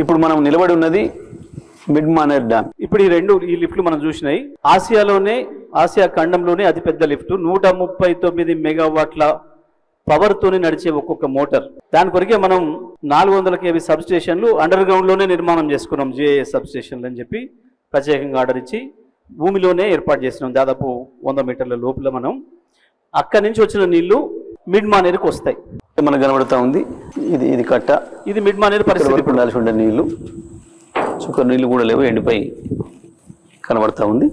ఇప్పుడు మనం నిలబడి ఉన్నది మిడ్ మానేర్ డ్యామ్. ఇప్పుడు ఈ రెండు ఈ లిఫ్ట్లు మనం చూసినాయి. ఆసియాలోనే ఆసియా ఖండంలోనే అతిపెద్ద లిఫ్ట్. నూట ముప్పై తొమ్మిది మెగావాట్ల పవర్తోనే నడిచే ఒక్కొక్క మోటార్. దాని కొరకే మనం నాలుగు వందల కేవీ సబ్స్టేషన్లు అండర్ గ్రౌండ్లోనే నిర్మాణం చేసుకున్నాం జేఏ సబ్స్టేషన్లు అని చెప్పి ప్రత్యేకంగా ఆర్డర్ ఇచ్చి భూమిలోనే ఏర్పాటు చేసినాం. దాదాపు వంద మీటర్ల లోపల మనం. అక్కడి నుంచి వచ్చిన నీళ్ళు మిడ్ మానేరుకు వస్తాయి. మనకు కనబడుతూ ఉంది. ఇది ఇది కట్ట. ఇది మిడ్ ఇక్కడ పరిస్థితి ఉండాల్సి ఉండే నీళ్ళు. చుక్క నీళ్ళు కూడా లేవు ఎండిపోయి కనబడతా ఉంది.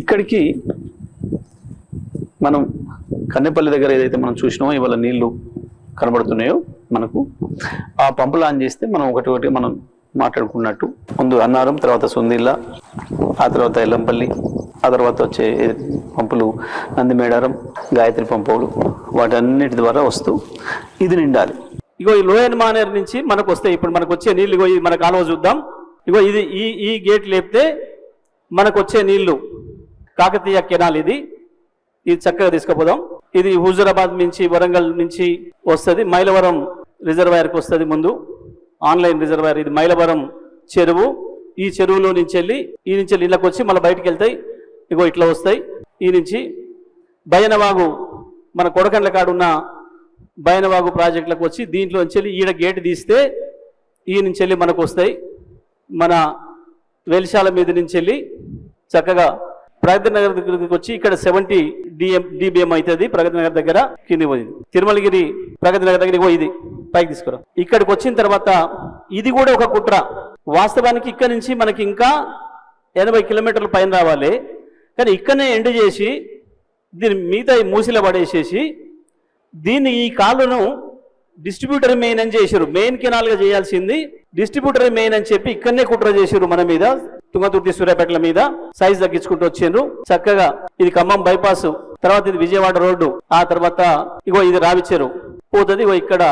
ఇక్కడికి మనం కన్నెపల్లి దగ్గర ఏదైతే మనం చూసినామో ఇవాళ నీళ్ళు కనబడుతున్నాయో మనకు ఆ పంపులు ఆన్ చేస్తే మనం ఒకటి ఒకటి మనం మాట్లాడుకున్నట్టు. ముందు అన్నారం తర్వాత సుందిల్ల ఆ తర్వాత ఎల్లంపల్లి ఆ తర్వాత వచ్చే పంపులు నందిమేడారం గాయత్రి పంపులు. వాటన్నిటి ద్వారా వస్తూ ఇది నిండాలి. ఇగో ఈ లోయన్ మానేర్ నుంచి మనకు వస్తాయి ఇప్పుడు మనకు వచ్చే నీళ్ళు ఇగో ఇది మన కాలువ చూద్దాం. ఇగో ఇది ఈ ఈ గేట్ లేపితే మనకు వచ్చే నీళ్ళు కాకతీయ కెనాల్ ఇది. ఇది చక్కగా తీసుకుపోదాం. ఇది హుజూరాబాద్ నుంచి వరంగల్ నుంచి వస్తుంది. మైలవరం రిజర్వాయర్కి వస్తుంది ముందు. ఆన్లైన్ రిజర్వాయర్ ఇది మైలవరం చెరువు. ఈ చెరువులో నుంచి వెళ్ళి ఈ నుంచి వెళ్ళి ఇళ్ళకి వచ్చి మళ్ళీ బయటికి వెళ్తాయి. ఇగో ఇట్లా వస్తాయి. ఈ నుంచి బయనవాగు మన కొడకండ్ల కాడున్న బయనవాగు ప్రాజెక్టులకు వచ్చి దీంట్లో నుంచి వెళ్ళి ఈడ గేటు తీస్తే ఈ నుంచి వెళ్ళి మనకు వస్తాయి. మన వెలిశాల మీద నుంచి వెళ్ళి చక్కగా ప్రగతి నగర్ దగ్గరికి వచ్చి ఇక్కడ సెవెంటీ డిఎం డిబిఎం అవుతుంది ప్రగతి నగర్ దగ్గర కింది పోయింది. తిరుమలగిరి ప్రగతి నగర్ దగ్గర పోయింది ఇది పైకి తీసుకురా. ఇక్కడికి వచ్చిన తర్వాత ఇది కూడా ఒక కుట్ర. వాస్తవానికి ఇక్కడ నుంచి మనకి ఇంకా ఎనభై కిలోమీటర్ల పైన రావాలి. కానీ ఇక్కడనే ఎండ్ చేసి దీని మిగతా మూసిల పడేసేసి దీన్ని ఈ కాలువను డిస్ట్రిబ్యూటర్ మెయిన్ అని చేశారు మెయిన్ కెనాల్గా చేయాల్సింది డిస్ట్రిబ్యూటర్ మెయిన్ అని చెప్పి ఇక్కడనే కుట్ర చేశారు మన మీద తుంగతుర్తి సూర్యాపేటల మీద. సైజ్ తగ్గించుకుంటూ వచ్చిండ్రు. చక్కగా ఇది ఖమ్మం బైపాస్ తర్వాత ఇది విజయవాడ రోడ్డు ఆ తర్వాత ఇగో ఇది రావిచ్చారు పోతుంది ఇగో ఇక్కడ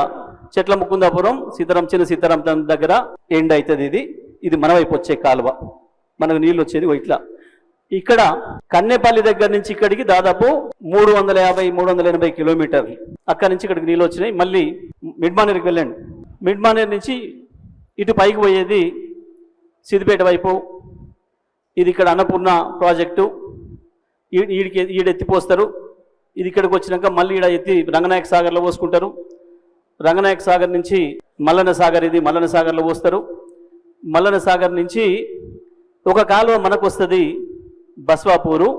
చెట్ల ముకుందాపురం సీతారాం చిన్న సీతారాం దగ్గర ఎండ్ అవుతుంది ఇది. ఇది మన వైపు వచ్చే కాలువ. మనకు నీళ్ళు వచ్చేది ఇట్లా. ఇక్కడ కన్నెపల్లి దగ్గర నుంచి ఇక్కడికి దాదాపు మూడు వందల యాభై మూడు వందల ఎనభై కిలోమీటర్లు. అక్కడి నుంచి ఇక్కడికి నీళ్ళు వచ్చినాయి. మళ్ళీ మిడ్ మానేర్కి వెళ్ళండి. మిడ్ మానేర్ నుంచి ఇటు పైకి పోయేది సిద్దిపేట వైపు. ఇది ఇక్కడ అన్నపూర్ణ ప్రాజెక్టు. ఈ- ఈడికి ఈడ ఎత్తిపోస్తారు ఇది ఇక్కడికి వచ్చినాక మళ్ళీ ఈడ ఎత్తి రంగనాయక సాగర్లో పోసుకుంటారు. రంగనాయక సాగర్ నుంచి మల్లన సాగర్ ఇది మల్లన సాగర్లో పోస్తారు. మల్లన సాగర్ నుంచి ఒక కాలువ మనకు వస్తుంది. బస్వాపూరు.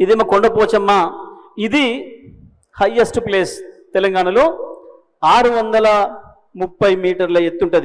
ఇదేమో కొండపోచమ్మ. ఇది హయ్యెస్ట్ ప్లేస్ తెలంగాణలో. ఆరు వందల ముప్పై మీటర్ల ఎత్తుంటుంది